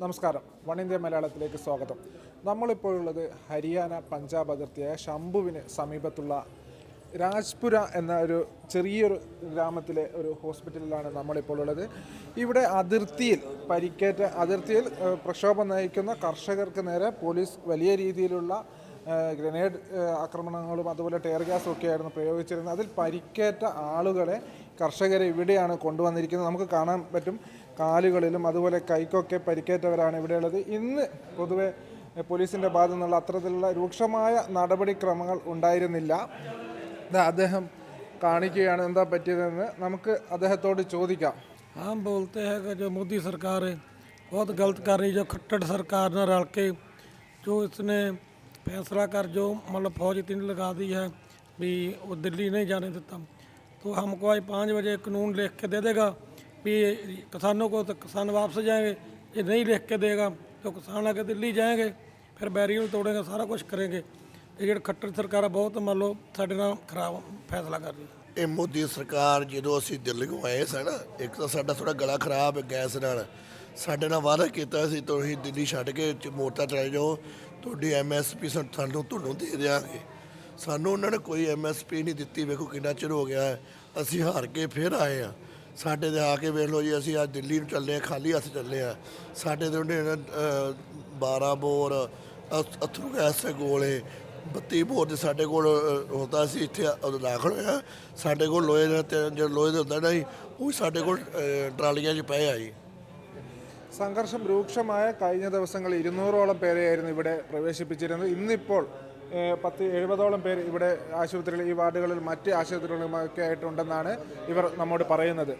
നമസ്കാരം. One India മലയാളത്തിലേക്ക് സ്വാഗതം. നമ്മളിപ്പോൾ ഉള്ളത് ഹരിയാന പഞ്ചാബ് അതിർത്തിയായ ശംഭുവിന് സമീപത്തുള്ള രാജ്പുര എന്ന ഒരു ചെറിയൊരു ഗ്രാമത്തിലെ ഒരു ഹോസ്പിറ്റലിലാണ് നമ്മളിപ്പോൾ ഉള്ളത്. ഇവിടെ അതിർത്തിയിൽ പരിക്കേറ്റ അതിർത്തിയിൽ പ്രക്ഷോഭം നയിക്കുന്ന കർഷകർക്ക് നേരെ പോലീസ് വലിയ രീതിയിലുള്ള ഗ്രനേഡ് ആക്രമണങ്ങളും അതുപോലെ ടയർ ഗ്യാസും ഒക്കെയായിരുന്നു പ്രയോഗിച്ചിരുന്നത്. അതിൽ പരിക്കേറ്റ ആളുകളെ കർഷകരെ ഇവിടെയാണ് കൊണ്ടുവന്നിരിക്കുന്നത്. നമുക്ക് കാണാൻ പറ്റും. കാലുകളിലും അതുപോലെ കൈക്കൊക്കെ പരിക്കേറ്റവരാണ് ഇവിടെയുള്ളത് ഇന്ന് പൊതുവെ ഏഹ്, പോലീസിൻ്റെ ഭാഗത്തു നിന്നുള്ള അത്തരത്തിലുള്ള രൂക്ഷമായ നടപടിക്രമങ്ങൾ ഉണ്ടായിരുന്നില്ല ദാ അദ്ദേഹം കാണിക്കുകയാണ് എന്താ പറ്റിയതെന്ന് നമുക്ക് അദ്ദേഹത്തോട് ചോദിക്കാം हम बोलते हैं कि जो मोदी सरकार है बहुत गलत कर रही है जो खट्टर सरकार ने रल के जो इसने फैसला कर जो मतलब फौज इतनी लगा दी है भी वो दिल्ली नहीं जाने देता तो हमको आज पाँच बजे कानून लिख के दे देगा भी किसानों को तो किसान वापस जाएंगे ये नहीं लिख के देगा तो किसान आके दिल्ली जाएंगे फिर बैरियर तोड़ेंगे सारा कुछ करेंगे ਇਹ ਜਿਹੜੀ ਖੱਟਰ ਸਰਕਾਰ ਆ ਬਹੁਤ ਮੰਨ ਲਓ ਸਾਡੇ ਨਾਲ ਖਰਾਬ ਫੈਸਲਾ ਕਰ ਰਹੀ ਹੈ ਇਹ ਮੋਦੀ ਸਰਕਾਰ ਜਦੋਂ ਅਸੀਂ ਦਿੱਲੀੋਂ ਆਏ ਸਨ ਇੱਕ ਤਾਂ ਸਾਡਾ ਥੋੜਾ ਗਲਾ ਖਰਾਬ ਹੈ ਗੈਸ ਨਾਲ ਸਾਡੇ ਨਾਲ ਵਾਅਦਾ ਕੀਤਾ ਸੀ ਤੁਸੀਂ ਦਿੱਲੀ ਛੱਡ ਕੇ ਚ- ਮੋਰਚਾ ਚਲੇ ਜਾਓ ਤੁਹਾਡੀ ਐਮਐਸਪੀ ਸਾਨੂੰ ਤੁਹਾਨੂੰ ਦੇ ਦਿਆਂਗੇ ਸਾਨੂੰ ਉਹਨਾਂ ਨੇ ਕੋਈ ਐਮਐਸਪੀ ਨਹੀਂ ਦਿੱਤੀ ਵੇਖੋ ਕਿੰਨਾ ਚਿਰ ਹੋ ਗਿਆ ਹੈ ਅਸੀਂ ਹਾਰ ਕੇ ਫਿਰ ਆਏ ਆ ਸਾਡੇ ਦੇ ਆ ਕੇ ਵੇਖ ਲਓ ਜੀ ਅਸੀਂ ਅੱਜ ਦਿੱਲੀ ਨੂੰ ਚੱਲੇ ਆ ਖਾਲੀ ਹੱਥ ਚੱਲੇ ਆ ਸਾਡੇ ਦੇ ਉਹਨੇ 12 ਬੋਰ ਅਥ- ਅਥਰੂ ਗੈਸ ਦੇ ਗੋਲੇ 32 ਬੋਰ ਦੇ ਸਾਡੇ ਕੋਲ ਅ, ਹੁੰਦਾ ਸੀ ਇੱਥੇ ਉਦੋਂ ਦਾਖਲ ਹੋਇਆ ਸਾਡੇ ਕੋਲ ਲੋਹੇ ਦਾ ਤੇ ਜਿਹੜਾ ਲੋਹੇ ਦਾ ਹੁੰਦਾ ਨਾ ਜੀ ਉਹ ਵੀ ਸਾਡੇ ਕੋਲ ਅ, ਟਰਾਲੀਆਂ 'ਚ ਪਏ ਆ ਜੀ സംഘർഷം രൂക്ഷമായ കഴിഞ്ഞ ദിവസങ്ങളിൽ ഇരുന്നൂറോളം പേരെയായിരുന്നു ഇവിടെ പ്രവേശിപ്പിച്ചിരുന്നത് ഇന്നിപ്പോൾ ഏഹ്, പത്ത് എഴുപതോളം പേര് ഇവിടെ ആശുപത്രിയിൽ ഈ വാർഡുകളിൽ മറ്റ് ആശുപത്രികളുമൊക്കെ ആയിട്ടുണ്ടെന്നാണ് ഇവർ നമ്മോട് പറയുന്നത്.